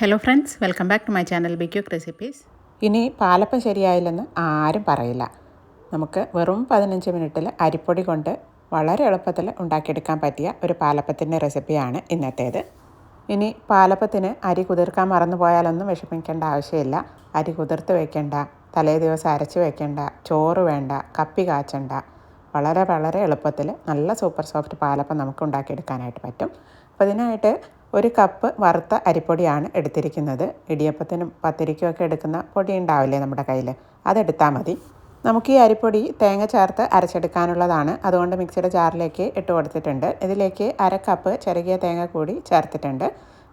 Hello friends welcome back to my channel be quick recipes ഇനി പാലപ്പം ശരിയായില്ലെന്ന് ആരും പറയില്ല. നമുക്ക് വെറും പതിനഞ്ച് മിനിറ്റിൽ അരിപ്പൊടി കൊണ്ട് വളരെ എളുപ്പത്തിൽ ഉണ്ടാക്കിയെടുക്കാൻ പറ്റിയ ഒരു പാലപ്പത്തിന്റെ റെസിപ്പിയാണ് ഇന്നത്തേത്. ഇനി പാലപ്പത്തിന് അരി കുതിർക്കാൻ മറന്നു പോയാലൊന്നും വിഷമിക്കേണ്ട ആവശ്യമില്ല. അരി കുതിർത്ത് വയ്ക്കേണ്ട തലേ ദിവസം അരച്ച് വയ്ക്കേണ്ട ചോറ് വേണ്ട കപ്പി കാച്ചണ്ട. വളരെ വളരെ എളുപ്പത്തിൽ നല്ല സൂപ്പർ സോഫ്റ്റ് പാലപ്പം നമുക്ക് ഉണ്ടാക്കിയെടുക്കാനായിട്ട് പറ്റും. അപ്പോൾ ഇതിനായിട്ട് ഒരു കപ്പ് വറുത്ത അരിപ്പൊടിയാണ് എടുത്തിരിക്കുന്നത്. ഇടിയപ്പത്തിനും പത്തിരിക്കും ഒക്കെ എടുക്കുന്ന പൊടി ഉണ്ടാവില്ലേ നമ്മുടെ കയ്യിൽ അതെടുത്താൽ മതി. നമുക്ക് ഈ അരിപ്പൊടി തേങ്ങ ചേർത്ത് അരച്ചെടുക്കാനുള്ളതാണ്. അതുകൊണ്ട് മിക്സിയുടെ ജാറിലേക്ക് ഇട്ട് കൊടുത്തിട്ടുണ്ട്. ഇതിലേക്ക് അര കപ്പ് ചെറുകിയ തേങ്ങ കൂടി ചേർത്തിട്ടുണ്ട്.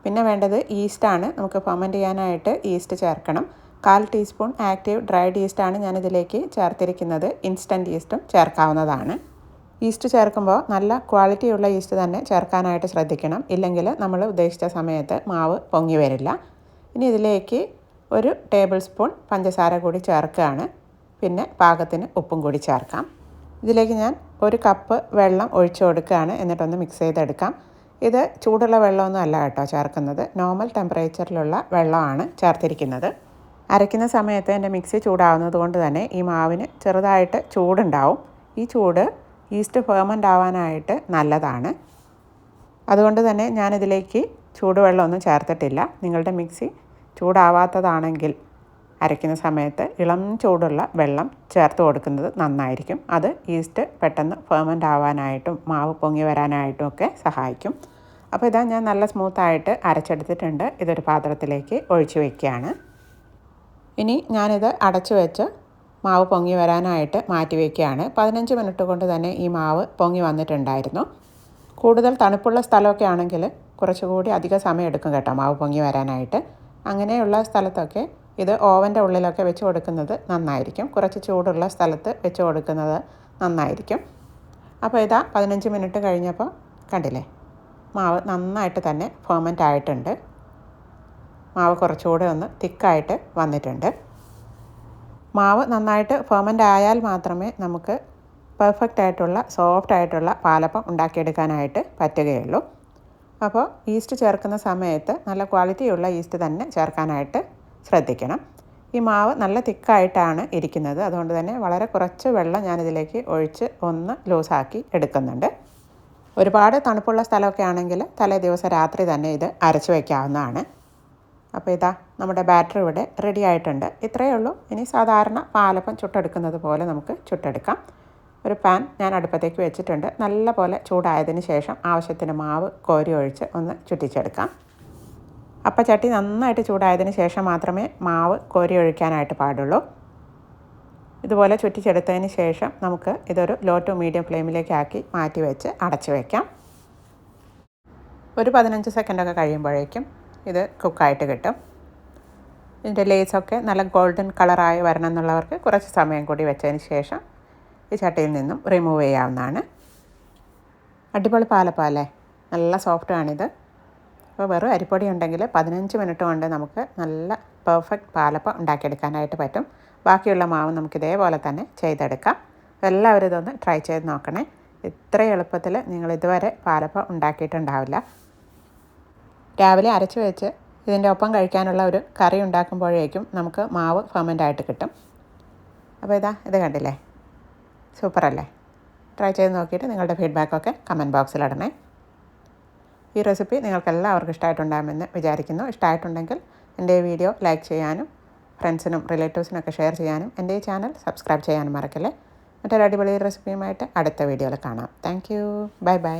പിന്നെ വേണ്ടത് ഈസ്റ്റാണ് നമുക്ക് ഫമന്റ് ചെയ്യാനായിട്ട് ഈസ്റ്റ് ചേർക്കണം. കാൽ ടീസ്പൂൺ ആക്റ്റീവ് ഡ്രൈഡ് ഈസ്റ്റാണ് ഞാനിതിലേക്ക് ചേർത്തിരിക്കുന്നത്. ഇൻസ്റ്റന്റ് ഈസ്റ്റും ചേർക്കാവുന്നതാണ്. ഈസ്റ്റ് ചേർക്കുമ്പോൾ നല്ല ക്വാളിറ്റിയുള്ള ഈസ്റ്റ് തന്നെ ചേർക്കാനായിട്ട് ശ്രദ്ധിക്കണം. ഇല്ലെങ്കിൽ നമ്മൾ ഉദ്ദേശിച്ച സമയത്ത് മാവ് പൊങ്ങി വരില്ല. ഇനി ഇതിലേക്ക് ഒരു ടേബിൾ സ്പൂൺ പഞ്ചസാര കൂടി ചേർക്കുകയാണ്. പിന്നെ പാകത്തിന് ഉപ്പും കൂടി ചേർക്കാം. ഇതിലേക്ക് ഞാൻ ഒരു കപ്പ് വെള്ളം ഒഴിച്ചു കൊടുക്കുകയാണ്. എന്നിട്ടൊന്ന് മിക്സ് ചെയ്തെടുക്കാം. ഇത് ചൂടുള്ള വെള്ളമൊന്നും അല്ല കേട്ടോ ചേർക്കുന്നത്. നോർമൽ ടെമ്പറേച്ചറിലുള്ള വെള്ളമാണ് ചേർത്തിരിക്കുന്നത്. അരയ്ക്കുന്ന സമയത്ത് എന്റെ മിക്സി ചൂടാവുന്നത് കൊണ്ട് തന്നെ ഈ മാവിന് ചെറുതായിട്ട് ചൂടുണ്ടാവും. ഈ ചൂട് ഈസ്റ്റ് ഫേമന്റ് ആവാനായിട്ട് നല്ലതാണ്. അതുകൊണ്ട് തന്നെ ഞാനിതിലേക്ക് ചൂടുവെള്ളമൊന്നും ചേർത്തിട്ടില്ല. നിങ്ങളുടെ മിക്സി ചൂടാവാത്തതാണെങ്കിൽ അരയ്ക്കുന്ന സമയത്ത് ഇളം ചൂടുള്ള വെള്ളം ചേർത്ത് കൊടുക്കുന്നത് നന്നായിരിക്കും. അത് ഈസ്റ്റ് പെട്ടെന്ന് ഫേമന്റ് ആവാനായിട്ടും മാവ് പൊങ്ങി വരാനായിട്ടും ഒക്കെ സഹായിക്കും. അപ്പോൾ ഇതാ ഞാൻ നല്ല സ്മൂത്തായിട്ട് അരച്ചെടുത്തിട്ടുണ്ട്. ഇതൊരു പാത്രത്തിലേക്ക് ഒഴിച്ചു വയ്ക്കുകയാണ് ഇനി ഞാനിത് അടച്ചു വെച്ച് മാവ് പൊങ്ങി വരാനായിട്ട് മാറ്റി വയ്ക്കുകയാണ് പതിനഞ്ച് മിനിറ്റ് കൊണ്ട് തന്നെ ഈ മാവ് പൊങ്ങി വന്നിട്ടുണ്ടായിരുന്നു. കൂടുതൽ തണുപ്പുള്ള സ്ഥലമൊക്കെ ആണെങ്കിൽ കുറച്ചുകൂടി അധിക സമയം എടുക്കും കേട്ടോ മാവ് പൊങ്ങി വരാനായിട്ട്. അങ്ങനെയുള്ള സ്ഥലത്തൊക്കെ ഇത് ഓവന്റെ ഉള്ളിലൊക്കെ വെച്ച് കൊടുക്കുന്നത് നന്നായിരിക്കും. കുറച്ച് ചൂടുള്ള സ്ഥലത്ത് വെച്ച് കൊടുക്കുന്നത് നന്നായിരിക്കും. അപ്പോൾ ഇതാ പതിനഞ്ച് മിനിറ്റ് കഴിഞ്ഞപ്പോൾ കണ്ടില്ലേ? മാവ് നന്നായിട്ട് തന്നെ ഫോമന്റ് ആയിട്ടുണ്ട്. മാവ് കുറച്ചുകൂടെ ഒന്ന് തിക്കായിട്ട് വന്നിട്ടുണ്ട്. മാവ് നന്നായിട്ട് ഫെർമന്റ് ആയാൽ മാത്രമേ നമുക്ക് പെർഫെക്റ്റ് ആയിട്ടുള്ള സോഫ്റ്റ് ആയിട്ടുള്ള പാലപ്പം ഉണ്ടാക്കിയെടുക്കാനായിട്ട് പറ്റുകയുള്ളൂ. അപ്പോൾ ഈസ്റ്റ് ചേർക്കുന്ന സമയത്ത് നല്ല ക്വാളിറ്റിയുള്ള ഈസ്റ്റ് തന്നെ ചേർക്കാനായിട്ട് ശ്രദ്ധിക്കണം. ഈ മാവ് നല്ല തിക്കായിട്ടാണ് ഇരിക്കുന്നത്. അതുകൊണ്ട് തന്നെ വളരെ കുറച്ച് വെള്ളം ഞാനിതിലേക്ക് ഒഴിച്ച് ഒന്ന് ലൂസാക്കി എടുക്കുന്നുണ്ട്. ഒരുപാട് തണുപ്പുള്ള സ്ഥലമൊക്കെ ആണെങ്കിൽ തലേ ദിവസം രാത്രി തന്നെ ഇത് അരച്ച് വയ്ക്കാവുന്നതാണ് അപ്പോൾ ഇതാ നമ്മുടെ ബാറ്റർ ഇവിടെ റെഡി ആയിട്ടുണ്ട്. ഇത്രയേ ഉള്ളൂ. ഇനി സാധാരണ പാലപ്പം ചുട്ടെടുക്കുന്നത് പോലെ നമുക്ക് ചുട്ടെടുക്കാം. ഒരു പാൻ ഞാൻ അടുപ്പത്തേക്ക് വെച്ചിട്ടുണ്ട്. നല്ല പോലെ ചൂടായതിന് ശേഷം ആവശ്യത്തിന് മാവ് കോരി ഒഴിച്ച് ഒന്ന് ചുറ്റിച്ചെടുക്കാം. അപ്പം ചട്ടി നന്നായിട്ട് ചൂടായതിന് ശേഷം മാത്രമേ മാവ് കോരി ഒഴിക്കാനായിട്ട് പാടുള്ളൂ. ഇതുപോലെ ചുറ്റിച്ചെടുത്തതിന് ശേഷം നമുക്ക് ഇതൊരു ലോ ടു മീഡിയം ഫ്ലെയിമിലേക്ക് ആക്കി മാറ്റി വെച്ച് അടച്ചു വയ്ക്കാം ഒരു പതിനഞ്ച് സെക്കൻഡൊക്കെ കഴിയുമ്പോഴേക്കും ഇത് കുക്കായിട്ട് കിട്ടും. ഇതിന്റെ ലേസൊക്കെ നല്ല ഗോൾഡൻ കളറായി വരണം എന്നുള്ളവർക്ക് കുറച്ച് സമയം കൂടി വെച്ചതിന് ശേഷം ഈ ചട്ടിയിൽ നിന്നും റിമൂവ് ചെയ്യാവുന്നതാണ്. അടിപൊളി പാലപ്പാലേ നല്ല സോഫ്റ്റാണിത് അപ്പോൾ വെറും അരിപ്പൊടി ഉണ്ടെങ്കിൽ പതിനഞ്ച് മിനിറ്റ് കൊണ്ട് നമുക്ക് നല്ല പെർഫെക്റ്റ് പാലപ്പം ഉണ്ടാക്കിയെടുക്കാനായിട്ട് പറ്റും. ബാക്കിയുള്ള മാവ് നമുക്ക് ഇതേപോലെ തന്നെ ചെയ്തെടുക്കാം. എല്ലാവരും ഇതൊന്ന് ട്രൈ ചെയ്ത് നോക്കണേ. ഇത്ര എളുപ്പത്തിൽ നിങ്ങൾ ഇതുവരെ പാലപ്പം ഉണ്ടാക്കിയിട്ടുണ്ടാവില്ല. രാവിലെ അരച്ച് വെച്ച് ഇതിന്റെ ഒപ്പം കഴിക്കാനുള്ള ഒരു കറി ഉണ്ടാക്കുമ്പോഴേക്കും നമുക്ക് മാവ് ഫെർമെന്റ് ആയിട്ട് കിട്ടും. അപ്പോൾ ഇതാ ഇത് കണ്ടില്ലേ? സൂപ്പറല്ലേ? ട്രൈ ചെയ്ത് നോക്കിയിട്ട് നിങ്ങളുടെ ഫീഡ്ബാക്കൊക്കെ കമന്റ് ബോക്സിൽ ഇടണേ. ഈ റെസിപ്പി നിങ്ങൾക്ക് എല്ലാവർക്കും ഇഷ്ടമായിട്ടുണ്ടാകുമെന്ന് വിചാരിക്കുന്നു. ഇഷ്ടമായിട്ടുണ്ടെങ്കിൽ എന്റെ വീഡിയോ ലൈക്ക് ചെയ്യാനും ഫ്രണ്ട്സിനും റിലേറ്റീവ്സിനൊക്കെ ഷെയർ ചെയ്യാനും എന്റെ ഈ ചാനൽ സബ്സ്ക്രൈബ് ചെയ്യാനും മറക്കല്ലേ? മറ്റൊരു അടിപൊളി റെസിപ്പിയുമായിട്ട് അടുത്ത വീഡിയോയിൽ കാണാം. Thank you bye bye